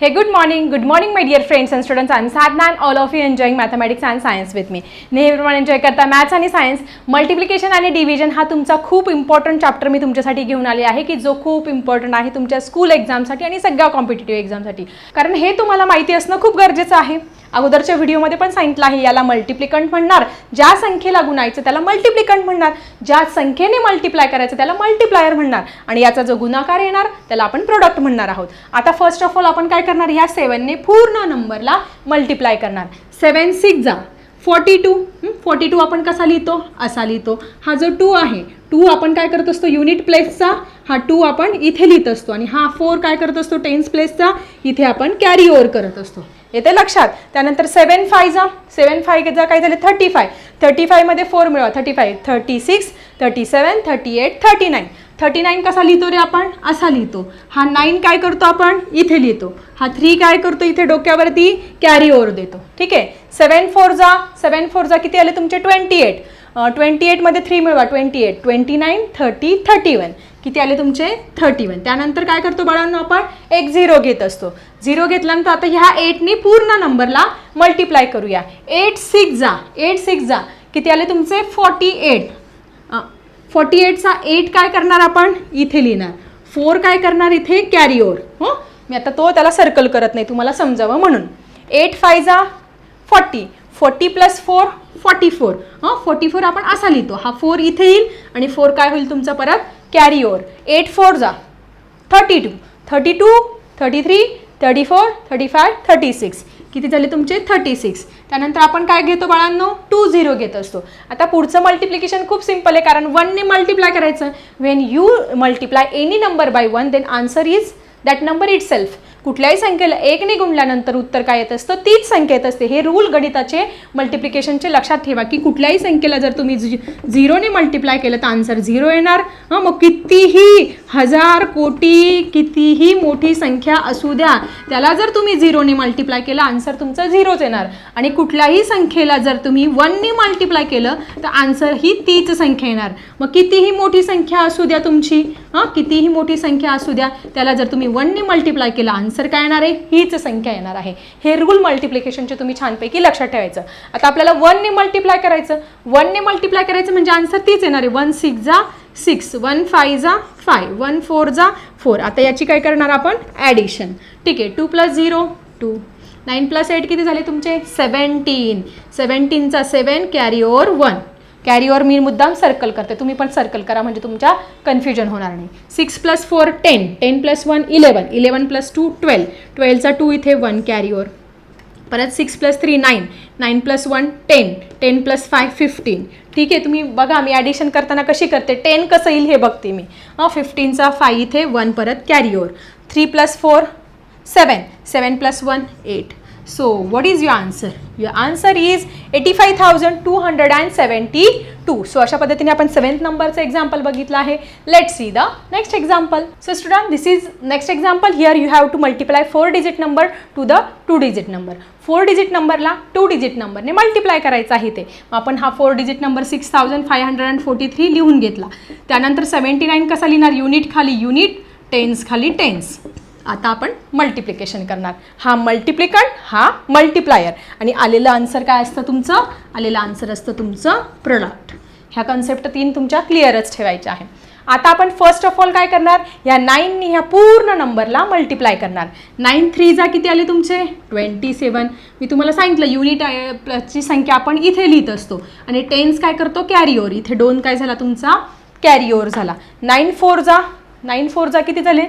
Hey, good morning. Good morning, my dear friends and students. I'm Sadna and all of you enjoying mathematics and science with मी नेहमीप्रमाणे enjoy करता maths आणि science multiplication आणि division हा तुमचा खूप important chapter मी तुमच्यासाठी घेऊन आले आहे की जो खूप इम्पॉर्टंट आहे तुमच्या स्कूल एक्झामसाठी आणि सगळ्या कॉम्पिटेटिव्ह एक्झामसाठी कारण हे तुम्हाला माहिती असणं खूप गरजेचं आहे अगोदरच्या व्हिडिओमध्ये पण सांगितलं आहे याला मल्टिप्लिकंट म्हणणार. ज्या संख्येला गुणायचं त्याला मल्टिप्लिकंट म्हणणार. ज्या संख्येने मल्टिप्लाय करायचं त्याला मल्टिप्लायर म्हणणार. आणि याचा जो गुणाकार येणार त्याला आपण प्रोडक्ट म्हणणार आहोत. आता फर्स्ट ऑफ ऑल आपण काय करणार? या सेवनने पूर्ण नंबरला मल्टिप्लाय करणार. सेवन सिक्स जा. फॉर्टी टू फॉर्टी टू आपण कसा लिहितो? असा लिहितो. हा जो टू आहे टू आपण काय करत असतो? युनिट प्लेसचा हा टू आपण इथे लिहित असतो. आणि हा फोर काय करत असतो? टेन्स प्लेसचा इथे आपण कॅरी ओवर करत असतो. येते लक्षात? त्यानंतर सेवन फाय जा. सेवन फाय जा. काय झाले? थर्टी फाय थर्टी फायमध्ये फोर मिळवा. Thirty five thirty six thirty seven thirty eight thirty nine thirty nine कसा लिहितो रे आपण? असा लिहितो. हा नाईन काय करतो आपण? इथे लिहितो. हा थ्री काय करतो? इथे डोक्यावरती कॅरी ओवर देतो. ठीक आहे? सेवन फोर जा सेवन फोर जा किती आले तुमचे? Twenty eight. ट्वेंटी एटमध्ये थ्री मिळवा. Twenty eight. Twenty nine thirty thirty one. किती आले तुमचे? Thirty one. त्यानंतर काय करतो बाळांनो आपण? एक झिरो घेत असतो. झिरो घेतल्यानंतर आता ह्या एटनी पूर्ण नंबरला मल्टिप्लाय करूया. एट सिक्स जा. एट सिक्स जा. किती आले तुमचे? Forty eight. फॉर्टी एटचा एट काय करणार आपण? इथे लिहिणार. फोर काय करणार इथे? कॅरी ओवर हो? मी आता तो त्याला सर्कल करत नाही तुम्हाला समजावं म्हणून. एट फाय जा forty forty plus four forty four हां फोर्टी फोर आपण असा लिहितो. हा फोर इथे येईल आणि फोर काय होईल तुमचा परत? कॅरी ओवर एट फोर जा. Thirty two thirty two thirty three thirty four thirty five thirty six किती झाले तुमचे? थर्टी सिक्स त्यानंतर आपण काय घेतो बाळांनो? टू झिरो घेत असतो. आता पुढचं मल्टिप्लिकेशन खूप सिंपल आहे कारण वनने मल्टिप्लाय करायचं. When you multiply any number by one then answer is that number itself कुठल्याही संख्येला एकने गुणल्यानंतर उत्तर काय येत असतं? तीच संख्या येत असते. हे रूल गणिताचे मल्टिप्लिकेशनचे लक्षात ठेवा की कुठल्याही संख्येला जर तुम्ही झि झिरोने मल्टिप्लाय केलं तर आन्सर झिरो येणार. हां मग कितीही हजार कोटी कितीही मोठी संख्या असू द्या त्याला जर तुम्ही झिरोने मल्टिप्लाय केलं आन्सर तुमचं झिरोच येणार. आणि कुठल्याही संख्येला जर तुम्ही वनने मल्टिप्लाय केलं तर आन्सर ही तीच संख्या येणार. मग कितीही मोठी संख्या असू द्या तुमची हां कितीही मोठी संख्या असू द्या त्याला जर तुम्ही वनने मल्टिप्लाय केलं आन्सर काय येणार आहे? हीच संख्या येणार आहे. हे रूल मल्टिप्लिकेशनचे तुम्ही छानपैकी लक्षात ठेवायचं. आता आपल्याला वनने मल्टिप्लाय करायचं. वनने मल्टिप्लाय करायचं म्हणजे आन्सर तीच येणार आहे. वन सिक्स जा सिक्स वन फाय जा फाय वन फोर जा फोर आता याची काय करणार आपण? ॲडिशन ठीक आहे. Two plus zero two nine plus eight किती झाले तुमचे? Seventeen सेवन्टीनचा seven carry over one carry मी मुद्दाम सर्कल करते. तुम्ही पण सर्कल करा म्हणजे तुमच्या कन्फ्युजन होणार नाही. Six plus four ten ten plus one eleven eleven plus two twelve ट्वेल्वचा two इथे वन कॅरी परत six plus three nine nine plus one ten ten plus five fifteen ठीक आहे तुम्ही बघा मी ॲडिशन करताना कशी करते. टेन कसं येईल हे बघते मी. हां फिफ्टीनचा फाय इथे वन परत carry three plus four seven seven plus one eight so what is your answer Your answer is eighty So thousand two hundred and two so अशा पद्धतीने आपण सेवन्थ नंबरचं एक्झाम्पल बघितलं आहे. Let see the next example so student this is next example here you have to multiply four digit number to the two digit number four digit नंबरला two digit नंबरने multiply करायचं आहे ते. मग आपण हा four digit number six thousand five hundred and forty three लिहून घेतला. त्यानंतर सेवन्टी नाईन कसा लिहिणार? युनिट खाली युनिट टेन्स खाली टेन्स आता आपण मल्टिप्लिकेशन करणार. हा मल्टिप्लिकंट हा मल्टिप्लायर आणि आलेलं आन्सर काय असतं तुमचं? आलेलं आन्सर असतं तुमचं प्रोडक्ट ह्या कन्सेप्ट तीन तुमच्या क्लिअरच ठेवायच्या आहे. आता आपण फर्स्ट ऑफ ऑल काय करणार? या नाईननी ह्या पूर्ण नंबरला मल्टिप्लाय करणार. नाईन थ्री जा किती आले तुमचे? ट्वेंटी सेवन मी तुम्हाला सांगितलं युनिट ची संख्या आपण इथे लिहित असतो. आणि टेन्स काय करतो? कॅरिओर इथे दोन काय झाला तुमचा? कॅरिओर झाला. नाईन फोर जा नाईन फोर जा किती झाले?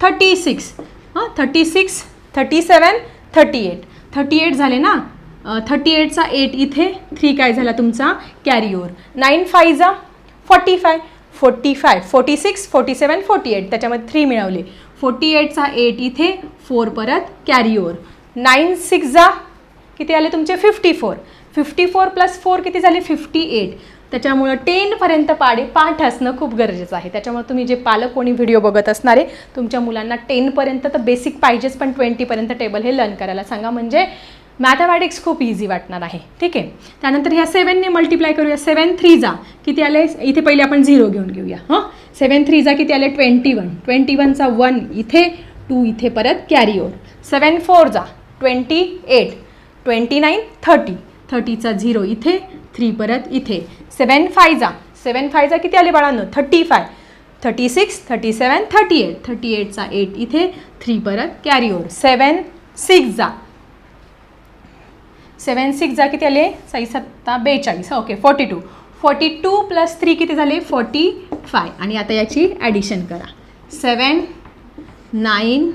Thirty six. हां thirty six thirty seven thirty eight. Thirty eight झाले ना? थर्टी एटचा एट इथे थ्री काय झाला तुमचा? Carry nine फायचा forty forty five forty five forty six forty seven forty eight त्याच्यामध्ये थ्री मिळवले. फोर्टी एटचा एट इथे फोर परत कॅरी नाईन सिक्स जा किती आले तुमचे? Fifty four fifty four plus four किती झाले? फिफ्टी एट त्याच्यामुळं टेनपर्यंत पाडे पाठ असणं खूप गरजेचं आहे. त्याच्यामुळे तुम्ही जे पालक कोणी व्हिडिओ बघत असणारे तुमच्या मुलांना टेनपर्यंत तर बेसिक पाहिजेच पण ट्वेंटीपर्यंत टेबल हे लर्न करायला सांगा. म्हणजे मॅथमॅटिक्स खूप इझी वाटणार आहे. ठीक आहे? त्यानंतर ह्या सेवनने मल्टिप्लाय करूया. सेवन थ्री जा. किती आले? इथे पहिले आपण झिरो घेऊन घेऊया. हां? सेवन थ्री जा किती आले? ट्वेंटी वन ट्वेंटी वनचा वन इथे टू इथे परत कॅरी ओवर सेवन फोर जा. Twenty eight twenty nine thirty थर्टीचा zero इथे थ्री परत इथे. सेवन फायजा सेवन फायजा किती आले बाळांनो? Thirty five. Thirty six thirty seven thirty eight. Thirty एटचा eight इथे थ्री परत कॅरी ओवर सेवन सिक्स जा सेवन सिक्स जा किती आले? साई सत्ता बेचाळीस. Okay forty two forty two plus three किती झाले? फोर्टी फाय आणि आता याची ॲडिशन करा. Seven nine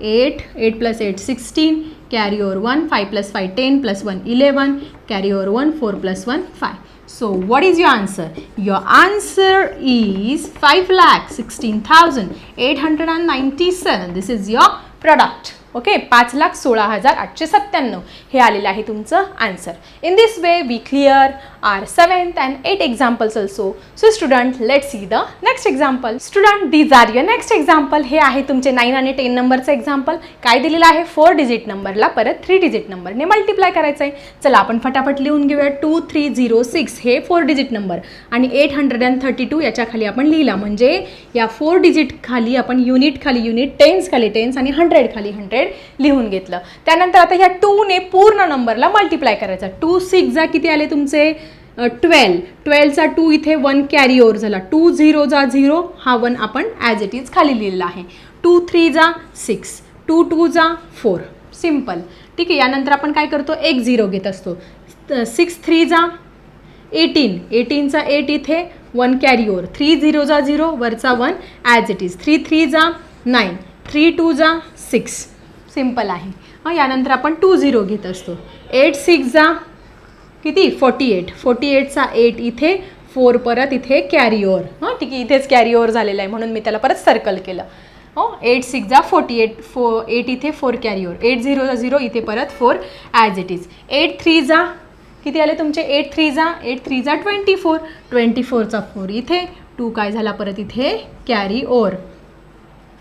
eight eight plus eight sixteen carry over one five plus five ten plus one eleven carry over one four plus one five so what is your answer your answer is five your answer? Your answer is 5 lakh 16897 this is your product. Okay पाच लाख सोळा हजार आठशे सत्त्याण्णव हे आलेलं आहे तुमचं answer in this way we clear are seventh and eight examples also. So student let's see the next example student these are your next example हे आहे तुमचे नाईन आणि टेन नंबरचं एक्झाम्पल काय दिलेलं आहे? फोर डिजिट नंबरला परत थ्री डिजिट नंबरने मल्टिप्लाय करायचं आहे चला आपण फटाफट लिहून घेऊया टू थ्री झिरो सिक्स हे फोर डिजिट नंबर आणि eight hundred and thirty two याच्या खाली आपण लिहिला. म्हणजे या फोर डिजिट खाली आपण युनिट खाली युनिट टेन्स खाली टेन्स आणि हंड्रेड खाली हंड्रेड लिहून घेतलं. त्यानंतर आता ह्या टूने पूर्ण नंबरला मल्टिप्लाय करायचा. टू सिक्स जा किती आले तुमचे? ट्वेल्व ट्वेल्वचा टू इथे वन कॅरी ओवर झाला. टू झिरो जा झिरो हा वन आपण ॲज इट इज खाली लिहिलेला आहे. टू थ्री जा सिक्स टू टू जा फोर सिंपल ठीक आहे यानंतर आपण काय करतो? एक झिरो घेत असतो. सिक्स थ्री जा एटीन एटीनचा एट इथे one carry over three zero जा झिरो वरचा one as it is three three जा नाईन थ्री टू जा सिक्स सिंपल आहे. यानंतर आपण टू झिरो घेत असतो. एट सिक्स जा किती? फोर्टी एट फोर्टी एटचा एट इथे फोर परत इथे कॅरी हां ठीक आहे इथेच कॅरी झालेला आहे म्हणून मी त्याला परत सर्कल केलं. हो एट सिक्स जा फोर्टी एट फो एट इथे फोर कॅरी एट झिरो जा झिरो इथे परत four as it is eight three जा किती आले तुमचे? एट थ्री जा एट थ्री जा ट्वेंटी फोर ट्वेंटी फोरचा फोर इथे टू काय झाला परत इथे? कॅरी ओवर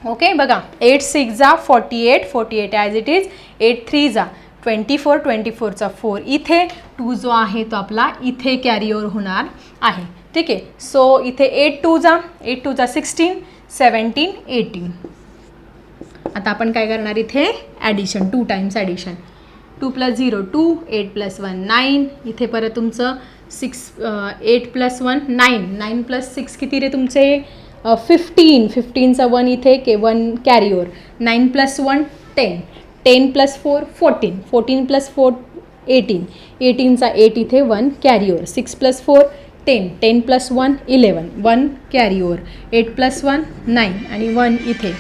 ओके बघा एट सिक्स जा forty eight forty eight as it is eight three जा. ट्वेंटी फोर ट्वेंटी फोरचा फोर. इथे टू जो आहे तो आपला इथे कॅरी ओवर होणार आहे. ठीक आहे? सो इथे एट टू जा. एट टू जा सिक्स्टीन सेवन्टीन एटीन आता आपण काय करणार इथे? Addition two times addition two plus zero two eight plus one nine इथे परत तुमचं six eight plus one nine nine plus six किती रे तुमचे? फिफ्टीन फिफ्टीनचा वन इथे के one carry over nine plus one ten ten plus four fourteen. Fourteen plus four eighteen. एटीनचा eight इथे one carry six plus four ten ten plus one eleven one carry eight plus one nine आणि one इथे.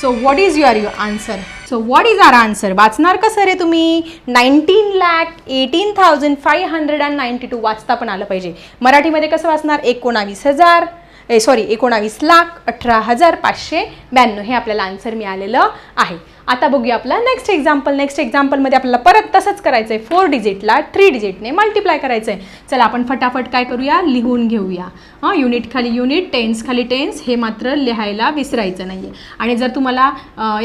So what is your your answer so what is our answer वाचणार कसं रे तुम्ही? Nineteen lakh eighteen thousand five hundred and ninety two वाचता पण आलं पाहिजे. मराठीमध्ये कसं वाचणार? एकोणावीस हजार. ए सॉरी एकोणावीस लाख अठरा हजार पाचशे ब्याण्णव हे आपल्याला आन्सर मिळालेलं आहे. आता बघूया आपला नेक्स्ट एक्झाम्पल नेक्स्ट एक्झाम्पलमध्ये आपल्याला परत तसंच करायचं आहे फोर डिजिटला थ्री डिजिटने मल्टिप्लाय करायचं आहे चला आपण फटाफट काय करूया? लिहून घेऊया. हां युनिट खाली युनिट टेन्स खाली टेन्स हे मात्र लिहायला विसरायचं नाही आहे आणि जर तुम्हाला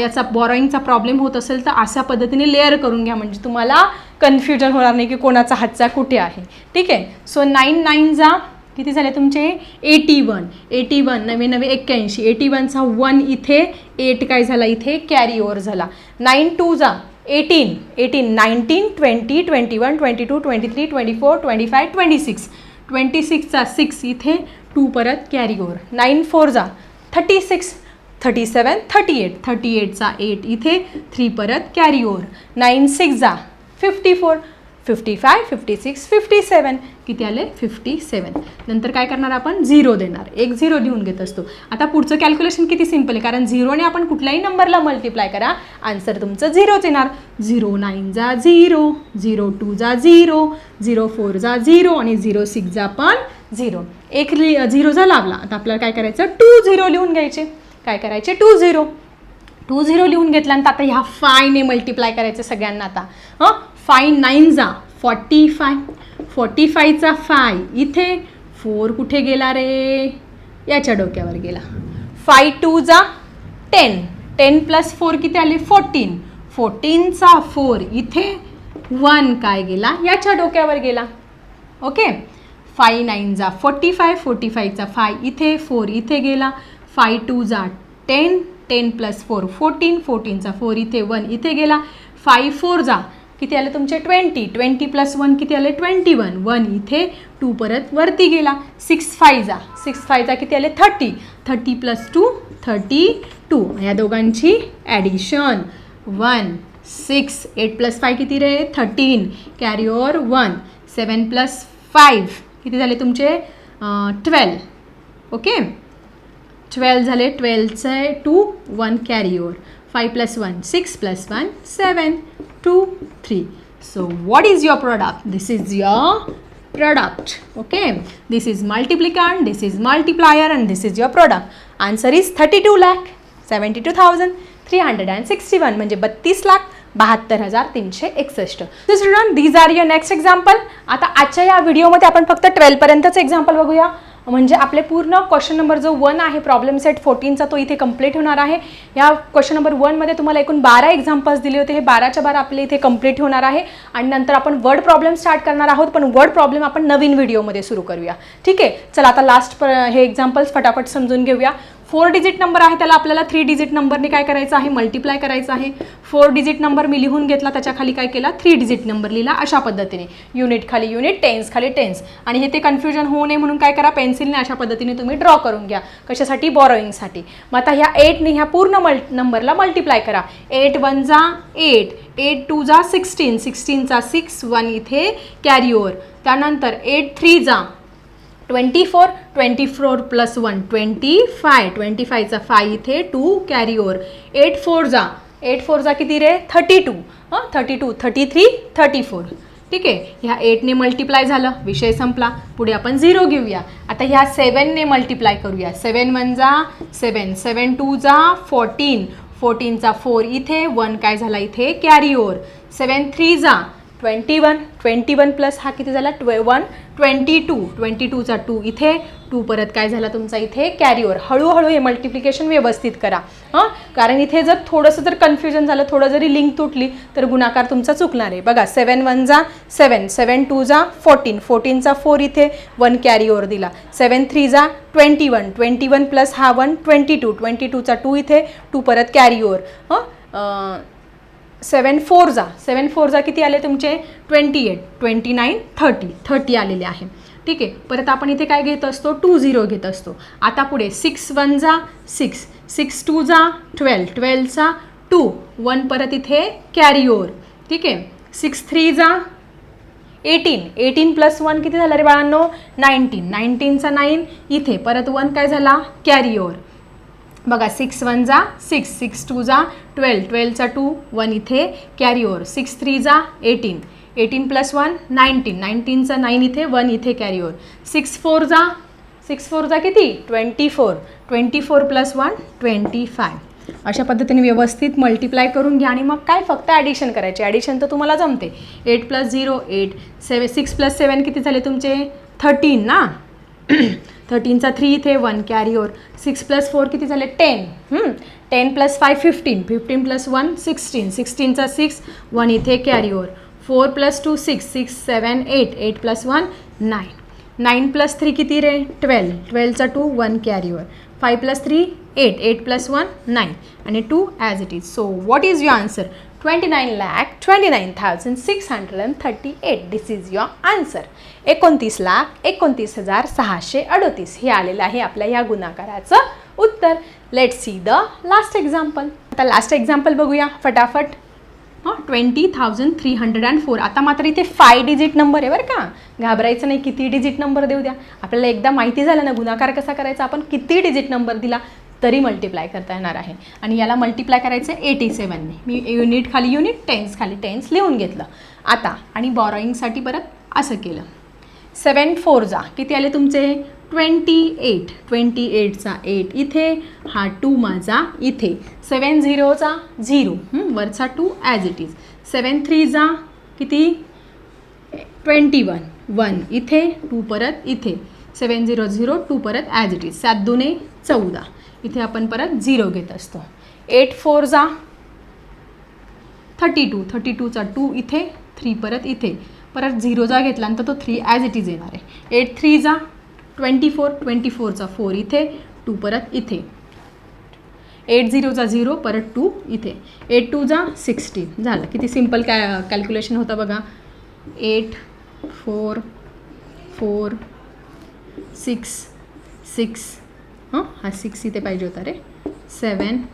याचा बॉरोईंगचा प्रॉब्लेम होत असेल तर अशा पद्धतीने लेअर करून घ्या. म्हणजे तुम्हाला कन्फ्युजन होणार नाही की कोणाचा हातचा कुठे आहे. ठीक आहे? सो नाईन नाईन जा किती झाले तुमचे? एटी वन एटी वन नवे नवे एक्क्याऐंशी. एटी वनचा वन इथे एट काय झाला इथे? कॅरी ओवर झाला. नाईन टू जा eighteen eighteen nineteen twenty twenty one twenty two twenty three twenty four twenty five twenty six twenty सिक्सचा six इथे टू परत कॅरी ओवर नाईन फोर जा thirty six thirty seven thirty eight thirty एटचा eight इथे three परत carry over nine six जा fifty four fifty five fifty six fifty seven किती आले? Fifty सेवन नंतर काय करणार आपण? झिरो देणार. एक झिरो लिहून घेत असतो. आता पुढचं कॅल्क्युलेशन किती सिंपल आहे? कारण झिरोने आपण कुठल्याही नंबरला मल्टिप्लाय करा आन्सर तुमचं झिरोच येणार. झिरो नाईन जा झिरो झिरो टू जा झिरो झिरो फोर जा झिरो आणि झिरो सिक्स जा पण झिरो एक लि झिरो जा लावला आता आपल्याला काय करायचं? टू झिरो लिहून घ्यायचे. काय करायचे? टू झिरो टू झिरो लिहून घेतल्यानंतर आता ह्या फायने मल्टिप्लाय करायचं सगळ्यांना आता. हां? फाय नाईन जा. Forty five. फॉर्टी फायचा फाय. इथे फोर कुठे गेला रे? याच्या डोक्यावर गेला. फाय टू जा. टेन. टेन प्लस फोर किती आले? फोर्टीन. फोर्टीनचा फोर. इथे वन काय गेला? याच्या डोक्यावर गेला. ओके? फाय नाईन जा. फोर्टी फाय फोर्टी फायचा फाय. इथे फोर इथे गेला. फाय टू जा. Ten. Ten plus four. Fourteen फोर्टीनचा four. इथे वन. इथे गेला. फाय फोर जा. किती आले तुमचे? ट्वेंटी. ट्वेंटी प्लस वन किती आले? Twenty one. वन इथे टू परत वरती गेला. सिक्स फायजा सिक्स फायजा किती आले? Thirty. Thirty plus two thirty two या दोघांची addition one six eight plus five किती रे? Thirteen carry over one seven plus five किती झाले तुमचे? ट्वेल्व ओके ट्वेल्व झाले. ट्वेल्वचे two one carry over five plus one six plus one seven two, three. So what is your product? This is your product. Okay? This is multiplicand this is multiplier and this is your product. Answer is 32 lakh 72361 म्हणजे बत्तीस लाख बहात्तर हजार तीनशे एकसष्ट. Student these are your next example आता आजच्या या व्हिडिओमध्ये आपण फक्त ट्वेल्थपर्यंतच एक्झाम्पल बघूया. म्हणजे आपले पूर्ण क्वेश्चन नंबर जो वन आहे प्रॉब्लेम सेट फोर्टीनचा तो इथे कंप्लीट होणार आहे. या क्वेश्चन नंबर वनमध्ये तुम्हाला एकूण बारा एक्झाम्पल्स दिले होते. हे बाराच्या बारा आपले इथे कंप्लीट होणार आहे. आणि नंतर आपण वर्ड प्रॉब्लेम स्टार्ट करणार आहोत पण वर्ड प्रॉब्लेम आपण नवीन व्हिडिओमध्ये सुरू करूया. ठीक आहे? चला आता लास्ट हे एक्झाम्पल्स फटाफट समजून घेऊया. फोर डिजिट नंबर आहे त्याला आपल्याला थ्री डिजिट नंबरने काय करायचं आहे? मल्टिप्लाय करायचं आहे. फोर डिजिट नंबर मी लिहून घेतला त्याच्याखाली काय केला? थ्री डिजिट नंबर लिहिला अशा पद्धतीने. युनिट खाली युनिट टेन्स खाली टेन्स. आणि हे ते कन्फ्युजन होऊ नये म्हणून काय करा? पेन्सिलने अशा पद्धतीने तुम्ही ड्रॉ करून घ्या कशासाठी? बॉरोईंगसाठी मग आता ह्या एटने ह्या पूर्ण मल नंबरला मल्टिप्लाय करा. एट वन जा एट एट टू जा सिक्स्टीन सिक्स्टीनचा सिक्स वन इथे कॅरिओवर त्यानंतर एट थ्री जा. Twenty four twenty four plus one twenty five twenty फायचा five इथे two carry over eight four जा. एट फोर जा किती रे? थर्टी टू हां thirty two thirty three thirty four ठीक आहे? ह्या एटने मल्टिप्लाय झालं. विषय संपला. पुढे आपण झिरो घेऊया. आता ह्या सेवनने मल्टिप्लाय करूया. सेवन वन जा सेवन सेवन टू जा फोर्टीन फोर्टीनचा फोर इथे वन काय झाला इथे? कॅरी ओवर सेवन थ्री जा. Twenty one twenty one plus हा किती झाला? ट्वे वन ट्वेंटी टू ट्वेंटी टूचा टू इथे टू परत काय झाला तुमचा? इथे कॅरीवर हळूहळू हे मल्टिप्लिकेशन व्यवस्थित करा. हां? कारण इथे जर थोडंसं जर कन्फ्युजन झालं थोडं जरी लिंक तुटली तर गुणाकार तुमचा चुकणार आहे. बघा सेवन वन जा सेवन सेवन टू जा फोर्टीन फोर्टीनचा फोर इथे वन कॅरीओवर दिला. सेवन थ्री जा twenty one twenty one plus हा वन ट्वेंटी टू ट्वेंटी टूचा टू इथे टू परत कॅरीओवर हां? सेवन फोर जा सेवन फोर जा किती आले तुमचे? Twenty eight twenty nine thirty thirty आलेले आहे. ठीक आहे? परत आपण इथे काय घेत असतो? टू झिरो घेत असतो. आता पुढे सिक्स वन जा सिक्स सिक्स टू जा ट्वेल्व ट्वेल्वचा टू वन परत इथे कॅरी ओवर ठीक आहे? सिक्स थ्री जा एटीन एटीन प्लस वन किती झालं रे बाळांनो? नाईन्टीन नाईन्टीनचा नाईन. इथे परत वन काय झाला? कॅरी ओवर बघा सिक्स वन जा सिक्स सिक्स टू जा ट्वेल्व ट्वेल्वचा टू वन इथे कॅरी ओवर सिक्स थ्री जा eighteen eighteen plus one nineteen नाईन्टीनचा nine इथे वन इथे कॅरी ओवर सिक्स फोर जा सिक्स फोर जा किती? Twenty four twenty four plus one twenty five अशा पद्धतीने व्यवस्थित मल्टिप्लाय करून घ्या आणि मग काय फक्त ॲडिशन करायचे? ॲडिशन तर तुम्हाला जमते. Eight plus zero eight seven six plus seven किती झाले तुमचे? थर्टीन ना? थर्टीनचा थ्री इथे one carry over six plus four किती झाले? Ten ten plus five fifteen fifteen plus one sixteen सिक्स्टीनचा six one इथे carry over four plus two six six seven eight eight plus one nine nine plus three किती रे? Twelve ट्वेल्वचा two one carry over five plus three eight eight plus one nine आणि two as it is so what is your answer twenty nine lakh twenty nine thousand six hundred and thirty eight this is your answer एकोणतीस लाख एकोणतीस हजार सहाशे अडतीस. हे आलेलं आहे आपल्या या गुणाकाराचं उत्तर. Let see the last example आता लास्ट एक्झाम्पल बघूया फटाफट. हां twenty thousand three hundred and four आता मात्र इथे फाय डिजिट नंबर आहे बरं का. घाबरायचं नाही किती डिजिट नंबर देऊ द्या. आपल्याला एकदा माहिती झालं ना गुणाकार कसा करायचा? आपण किती डिजिट नंबर दिला? तरी मल्टिप्लाय करता येणार आहे. आणि याला मल्टिप्लाय करायचं आहे एटी सेवनने मी युनिट खाली युनिट टेन्स खाली टेन्स लिहून घेतलं. आता आणि बॉरोईंगसाठी परत असं केलं. सेवन फोर जा. किती आले तुमचे? ट्वेंटी एट ट्वेंटी एटचा एट इथे हा टू माझा इथे. सेवन झिरोचा झिरो वरचा two as it is seven थ्रीचा किती? ट्वेंटी वन वन इथे टू परत इथे. सेवन झिरो झिरो टू परत ॲज इट इज सात दुने चौदा. इथे आपण परत झिरो घेत असतो. एट फोर जा थर्टी टू थर्टी टूचा टू इथे थ्री परत इथे. परत झिरोचा घेतल्यानंतर तो थ्री ॲज इट इज येणार आहे. एट थ्री जा ट्वेंटी फोर ट्वेंटी फोरचा फोर इथे टू परत इथे. एट झिरोचा झिरो परत टू इथे. एट टूचा सिक्स्टीन झालं. किती सिंपल कॅ कॅल्क्युलेशन होतं बघा. Eight four four six six हां हा सिक्स इथे पाहिजे होता रे seven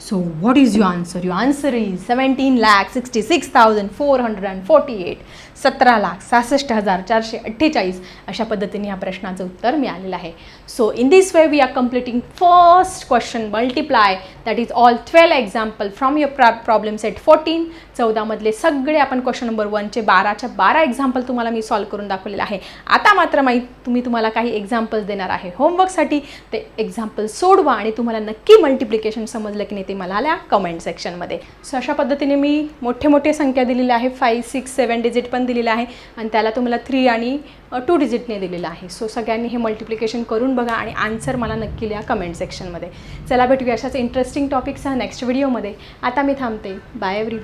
so what is your answer your answer is seventeen lakh sixty six thousand four hundred and forty eight सतरा लाख सहासष्ट हजार चारशे अठ्ठेचाळीस अशा पद्धतीने या प्रश्नाचं उत्तर मिळालेलं आहे. So in this way we are completing first question multiply that is all twelve example from your प्रॉ प्रॉब्लेम सेट फोर्टीन चौदामधले सगळे आपण क्वेश्चन नंबर वनचे बाराच्या बारा एक्झाम्पल तुम्हाला मी सॉल्व करून दाखवलेलं आहे. आता मात्र माहीत तुम्ही तुम्हाला काही एक्झाम्पल्स देणार आहे. होमवर्कसाठी ते एक्झाम्पल सोडवा आणि तुम्हाला नक्की मल्टिप्लिकेशन समजलं की नाही ते मला आल्या कमेंट सेक्शनमध्ये सो अशा पद्धतीने मी मोठे मोठे संख्या दिलेल्या आहे. फाईव्ह सिक्स सेवन डिजिट पण दिलेलं आहे. आणि त्याला तुम्हाला थ्री आणि टू डिजिटने दिलेलं आहे. सो सगळ्यांनी हे मल्टिप्लिकेशन करून बघा आणि आन्सर मला नक्की लिहा कमेंट सेक्शनमध्ये चला भेटूया अशाच इंटरेस्टिंग टॉपिकसह नेक्स्ट व्हिडिओमध्ये आता मी थांबते. Bye every